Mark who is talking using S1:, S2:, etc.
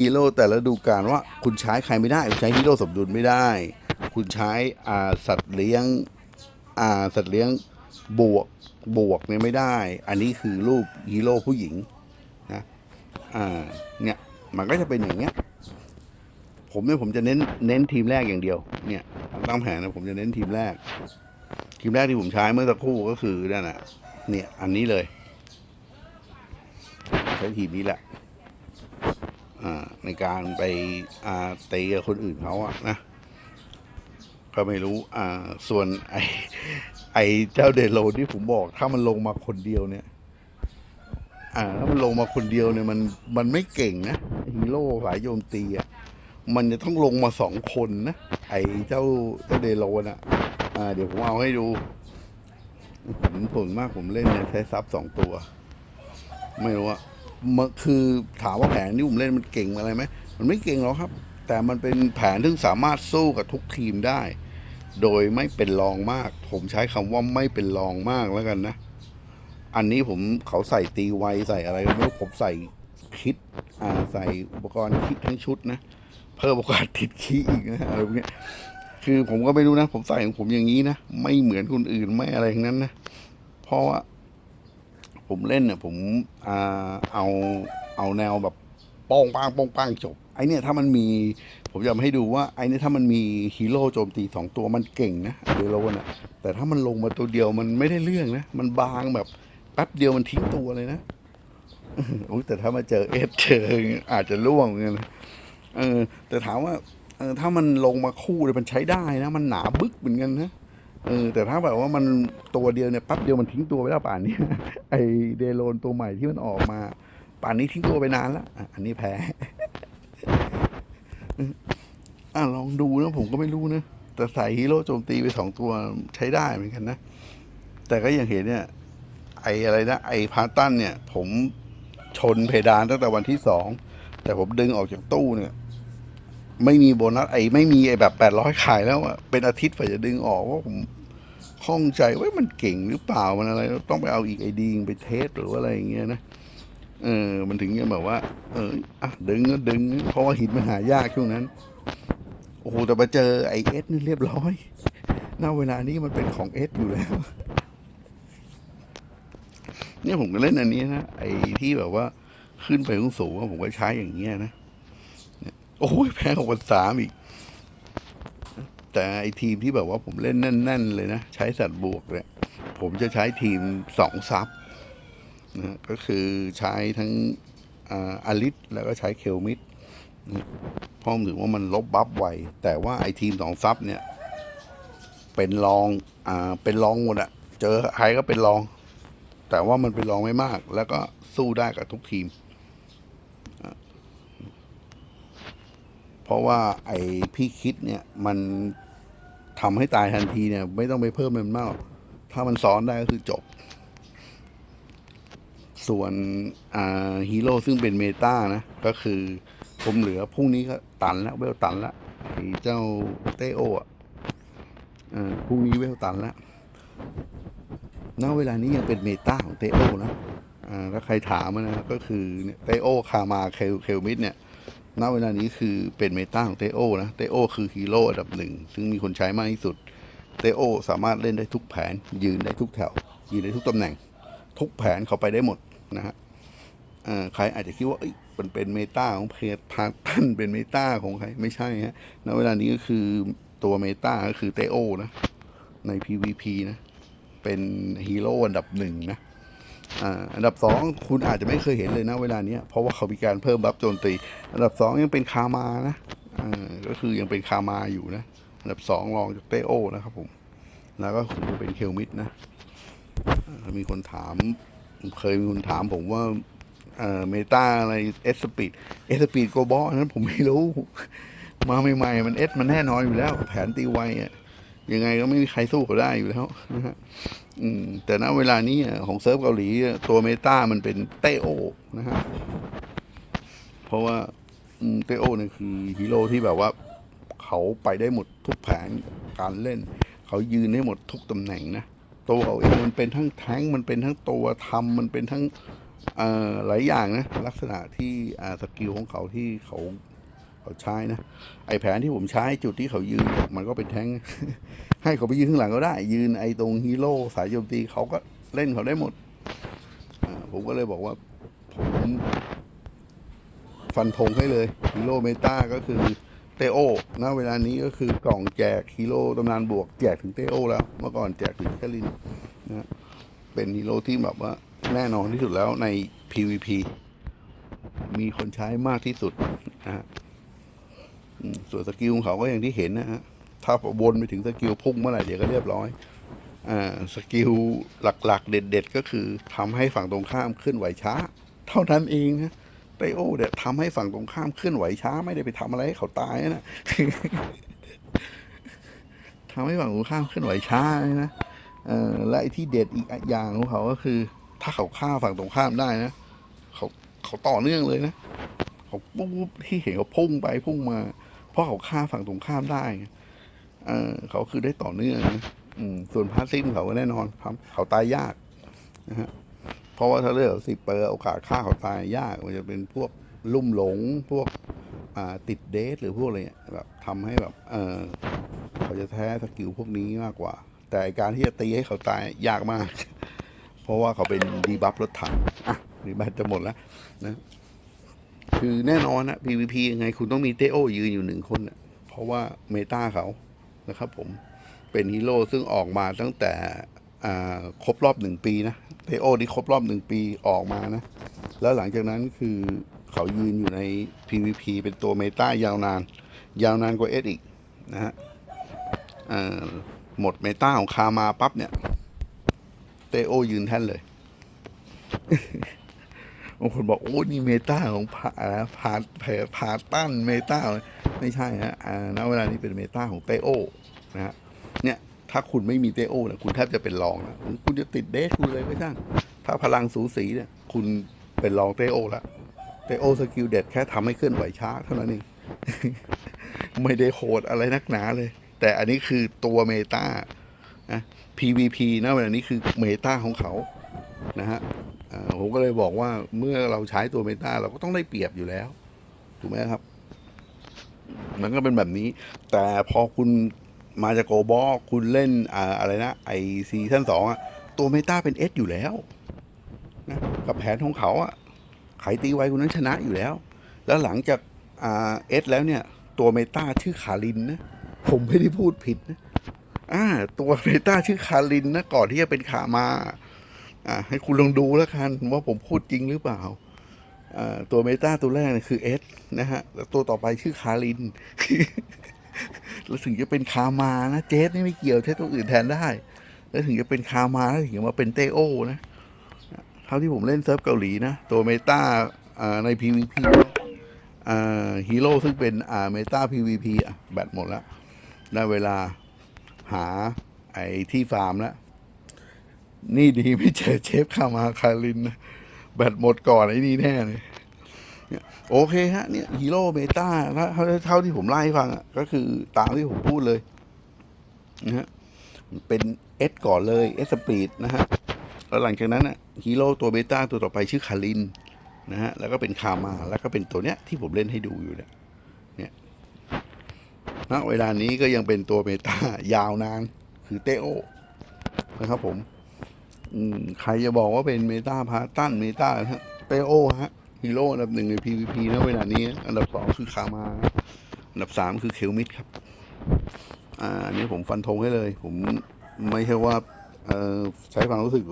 S1: ฮีโร่แต่ละดูการว่าคุณใช้ใครไม่ได้คุณใช้ฮีโร่สมดุลไม่ได้ คุณใช้อ่าสัตว์เลี้ยงอ่าสัตว์เลี้ยงบวกบวกเนี่ยไม่ได้ อันนี้คือรูปฮีโร่ผู้หญิงนะอ่าเนี่ยมันก็จะเป็นอย่างเงี้ยผมเนี่ยผมจะเน้นเน้นทีมแรกอย่างเดียว เนี่ยตั้งแผนนะผมจะเน้นทีมแรก ทีมแรกที่ผมใช้เมื่อสักครู่ก็คือนั่นน่ะ เนี่ย อันนี้เลยใช้ทีมนี้แหละ ในการไปอ่าตีคนอื่นเขาอะนะ ก็ไม่รู้อ่าส่วนไอไอเจ้าเดโลที่ผมบอก ถ้ามันลงมาคนเดียวเนี่ย อ่าถ้ามันลงมาคนเดียวเนี่ยมันมันไม่เก่งนะฮีโร่สายโจมตีอะมันจะต้องลงมาสองคนนะไอเจ้าเจ้าเดโลน่ะอ่า เดี๋ยวผมเอาให้ดูผมผลมากผมเล่นเนี่ยใช้ซับสองตัว ไม่รู้อะ คือถามว่าแผนที่ผมเล่นมันเก่งอะไรไหมมันไม่เก่งหรอกครับ แต่มันเป็นแผนที่สามารถสู้กับทุกทีมได้ โดยไม่เป็นรองมาก ผมใช้คำว่าไม่เป็นรองมากแล้วกันนะ อันนี้ผมเขาใส่ตีไวใส่อะไรก็ไม่รู้ผมใส่คิดอ่าใส่อุปกรณ์คิดทั้งชุดนะ เพิ่มโอกาสติดขี้อีกนะอะไรพวกนี้คือผมก็ไม่รู้นะ ผมใส่ของผมอย่างนี้นะ ไม่เหมือนคนอื่นไม่อะไรทั้งนั้นนะ เพราะว่า ผมเล่นเนี่ยผมอ่าเอาเอาแนวแบบโป้งป้างโป้งป้างจบไอเนี่ยถ้ามันมีผมจะมาให้ดูว่าไอเนี่ยถ้ามันมีฮีโร่โจมตีสองตัวมันเก่งนะเดโลน่ะแต่ถ้ามันลงมาตัวเดียวมันไม่ได้เรื่องนะมันบางแบบแป๊บเดียวมันทิ้งตัวเลยนะโอ้แต่ถ้ามาเจอเอสเจออาจจะล่วงเหมือนกันนะเออแต่ถามว่าเออถ้ามันลงมาคู่เนี่ยมันใช้ได้นะ มันหนาบึกเหมือนกันนะ เออแต่ถ้าแบบว่ามันตัวเดียวเนี่ยแป๊บเดียวมันทิ้งตัวไปแล้วป่านนี้ ไอเดโลนตัวใหม่ที่มันออกมา ป่านนี้ทิ้งตัวไปนานแล้วอันนี้แพ้อะลองดูนะผมก็ไม่รู้นะแต่ใส่ฮีโร่โจมตีไปสองตัวใช้ได้เหมือนกันนะ แต่ก็อยังเห็นเนี่ย ไออะไรนะไอพาตันเนี่ย ผมชนเพดานตั้งแต่วันที่สองแต่ผมดึงออกจากตู้เนี่ย ไม่มีโบนัสไอ้ไม่มีไอ้แบบแปดร้อยขายแล้วอะเป็นอาทิตย์ฝ่าจะดึงออกว่าผมข้องใจว่ามันเก่งหรือเปล่ามันอะไร ต้องไปเอาอีกไอดีไปเทสหรือว่าอะไรอย่างเงี้ยนะเออ มันถึงจะแบบว่า เอออะดึงก็ดึง เพราะว่าหินมันหายากช่วงนั้น โอ้โหแต่มาเจอไอเอสนี่เรียบร้อยณเวลานี้มันเป็นของเอสอยู่แล้ว เนี่ยผมก็เล่นอันนี้นะไอที่แบบว่าขึ้นไปสูงๆผมก็ใช้อย่างเงี้ยนะ โอ้ยแพ้ของวันสามอีก แต่ไอทีมที่แบบว่าผมเล่นแน่น ๆ เลยนะ ใช้สัตว์บวกเนี่ย ผมจะใช้ทีมสองซับนะก็คือใช้ทั้งอาลิสแล้วก็ใช้เคลมิดพราะผมถือว่ามันลบบัฟไว แต่ว่าไอทีมสองซับเนี่ย เป็นรองอ่าเป็นรองหมดอะเจอใครก็เป็นรอง แต่ว่ามันเป็นรองไม่มาก แล้วก็สู้ได้กับทุกทีม เพราะว่าไอพี่คิดเนี่ยมันทำให้ตายทันทีเนี่ย ไม่ต้องไปเพิ่มมันมาก ถ้ามันซ้อนได้ก็คือจบ ส่วนฮีโร่ซึ่งเป็นเมตานะ ก็คือผมเหลือพรุ่งนี้ก็ตันแล้วเวลตันแล้วไอ้เจ้าเตโออะพรุ่งนี้เวลตันแล้วณเวลานี้ยังเป็นเมตาของเตโอนะอ่าถ้าใครถามนะก็คือเนี่ยเตโอคามาเคลเคลมิดเนี่ย ณเวลานี้คือเป็นเมตาของเตโอนะ เตโอคือฮีโร่อันดับหนึ่ง ซึ่งมีคนใช้มากที่สุด เตโอสามารถเล่นได้ทุกแผน ยืนได้ทุกแถว ยืนได้ทุกตำแหน่ง ทุกแผนเขาไปได้หมดนะฮะใครอาจจะคิดว่าเอ้ยมันเป็นเมตาของเพจพาทันเป็นเมตาของใคร ไม่ใช่ฮะ ณ เวลานี้ก็คือตัวเมตาก็คือเตโอนะ ใน PVP นะ เป็นฮีโร่อันดับหนึ่งนะ อันดับสองคุณอาจจะไม่เคยเห็นเลยนะเวลาเนี้ยเพราะว่าเขามีการเพิ่มบัฟโจมตี อันดับสองยังเป็นคามานะก็คือยังเป็นคามาอยู่นะ อันดับสองรองจากเตโอนะครับผม แล้วก็คือเป็นเคลมิดนะ มีคนถาม เคยมีคนถามผมว่าเอ่อเมตาอะไรเอสสปีดเอสสปีดโกบอลนั้นผมไม่รู้ มาใหม่ๆมันเอสมันแน่นอนอยู่แล้ว แผนตีไวอะ ยังไงก็ไม่มีใครสู้เขาได้อยู่แล้วนะฮะอืมแต่ณเวลานี้ของเซิร์ฟเกาหลีตัวเมตามันเป็นเตโอนะฮะเพราะว่าอืมเตโอเนี่ยคือฮีโร่ที่แบบว่าเขาไปได้หมดทุกแผนการเล่น เขายืนได้หมดทุกตำแหน่งนะตัวเขาเองมันเป็นทั้งแท้งมันเป็นทั้งตัวทำมันเป็นทั้งหลายอย่างนะลักษณะที่สกิลของเขาที่เขา เขาใช้นะไอแผนที่ผมใช้จุดที่เขายืนมันก็เป็นแท้ง ให้เขาไปยืนข้างหลังก็ได้ ยืนไอตรงฮีโร่สายโจมตีเขาก็เล่นเขาได้หมดผมก็เลยบอกว่าผมฟันธงให้เลยฮีโร่เมตาก็คือเตโอณเวลานี้ก็คือกล่องแจกฮีโร่ตำนานบวกแจกถึงเตโอแล้ว เมื่อก่อนแจกถึงแคลินนะเป็นฮีโร่ที่แบบว่าแน่นอนที่สุดแล้วใน PVP มีคนใช้มากที่สุดนะฮะ ส่วนสกิลของเขาก็อย่างที่เห็นนะฮะถ้าวนไปถึงสกิลพุ่งเมื่อไหร่เดี๋ยวก็เรียบร้อยอ่าสกิลหลักๆ เด็ด ๆ ก็คือทำให้ฝั่งตรงข้ามเคลื่อนไหวช้า เท่านั้นเองนะไตโอเนี่ยทำให้ฝั่งตรงข้ามเคลื่อนไหวช้า ไม่ได้ไปทำอะไรให้เขาตายนะทำให้ฝั่งตรงข้ามเคลื่อนไหวช้าเลยนะเออและไอ้ที่เด็ดอีกอย่างของเขาก็คือ ถ้าเขาฆ่าฝั่งตรงข้ามได้นะเขาเขาต่อเนื่องเลยนะเขาปุ๊บที่เห็นเขาพุ่งไปพุ่งมา เพราะเขาฆ่าฝั่งตรงข้ามได้เออเขาคือได้ต่อเนื่องอืมส่วนพาสซิ่งเขาก็แน่นอนครับ เขาตายยากนะฮะเพราะว่าถ้าเลือกสิบเปอร์โอกาสฆ่าเขาตายยาก มันจะเป็นพวกลุ่มหลงพวกอ่าติดเดทหรือพวกอะไรเนี่ยแบบทำให้แบบเออเขาจะแท้สกิลพวกนี้มากกว่า แต่การที่จะตีให้เขาตายยากมาก เพราะว่าเขาเป็นดีบัฟรถถังอะดีบัฟจะหมดแล้วนะ คือแน่นอนนะ PVP ยังไงคุณต้องมีเตโอยืนอยู่หนึ่งคนนะเพราะว่าเมตาเขานะครับผมเป็นฮีโร่ซึ่งออกมาตั้งแต่ครบรอบหนึ่งปีนะเตโอที่ครบรอบหนึ่งปีออกมานะ แล้วหลังจากนั้นคือเขายืนอยู่ใน PVP เป็นตัวเมตายาวนาน ยาวนานกว่าเอสอีกนะฮะหมดเมตาของคามาปั๊บเนี่ย เตโอยืนแท่นเลย บางคนบอกโอ้นี่เมตาของพาพาแผพาตั้นเมตาไม่ใช่ฮะณเวลานี้เป็นเมตาของเตโอนะฮะเนี่ยถ้าคุณไม่มีเตโอเนี่ยคุณแทบจะเป็นรองนะคุณจะติดเดทคุณเลยไม่ช่างถ้าพลังสูสีเนี่ยคุณเป็นรองเตโอแล้วเตโอสกิลเด็ดแค่ทำให้เคลื่อนไหวช้าเท่านั้นเองไม่ได้โหดอะไรนักหนาเลย แต่อันนี้คือตัวเมตานะ PVP นะเวลานี้คือเมตาของเขานะฮะ ผมก็เลยบอกว่าเมื่อเราใช้ตัวเมตาเราก็ต้องได้เปรียบอยู่แล้ว ถูกไหมครับ มันก็เป็นแบบนี้ แต่พอคุณมาจากโกบอคุณเล่นอ่าอะไรนะ ไอซีซั่นสองอะตัวเมตาเป็นเอสอยู่แล้วนะกับแผนของเขาอะใครตีไว้คนนั้นชนะอยู่แล้ว แล้วหลังจากเอสแล้วเนี่ย ตัวเมตาชื่อคารินนะ ผมไม่ได้พูดผิดนะอ่าตัวเมตาชื่อคารินนะ ก่อนที่จะเป็นขามา อ่าให้คุณลองดูแล้วกันว่าผมพูดจริงหรือเปล่าตัวเมตาตัวแรกเนี่ยคือเอสนะฮะแล้วตัวต่อไปชื่อคาริน แล้วถึงจะเป็นคามานะเจสนี่ไม่เกี่ยวใช้ตัวอื่นแทนได้ แล้วถึงจะเป็นคามาแล้วถึงจะมาเป็นเตโอนะเท่าที่ผมเล่นเซิร์ฟเกาหลีนะ ตัวเมตาใน PVP ฮีโร่ซึ่งเป็นเมตา PVP อะแบตหมดแล้วได้เวลาหาไอ้ที่ฟาร์มแล้ว นี่ดีไม่เจอเชฟคามาคารินนะแบตหมดก่อนไอ้นี่แน่เลยโอเคฮะเนี่ยฮีโร่เมตาเท่าเท่าที่ผมไล่ฟังอะก็คือตามที่ผมพูดเลยนะฮะเป็นเอสก่อนเลยเอสสปีดนะฮะแล้วหลังจากนั้นอะฮีโร่ตัวเบต้าตัวต่อไปชื่อคารินนะฮะแล้วก็เป็นคามาแล้วก็เป็นตัวเนี้ยที่ผมเล่นให้ดูอยู่เนี่ยเนี่ยณเวลานี้ก็ยังเป็นตัวเมตายาวนานคือเตโอนะครับผม ใครจะบอกว่าเป็นเมตาพาตันเมตาฮะเปโอฮะฮีโร่อันดับหนึ่งใน PVP ณเวลานี้ อันดับสองคือคามาอันดับสามคือเคลมิดครับ อ่าอันนี้ผมฟันธงให้เลย ผมไม่ใช่ว่า เอ่อ ใช้ความรู้สึก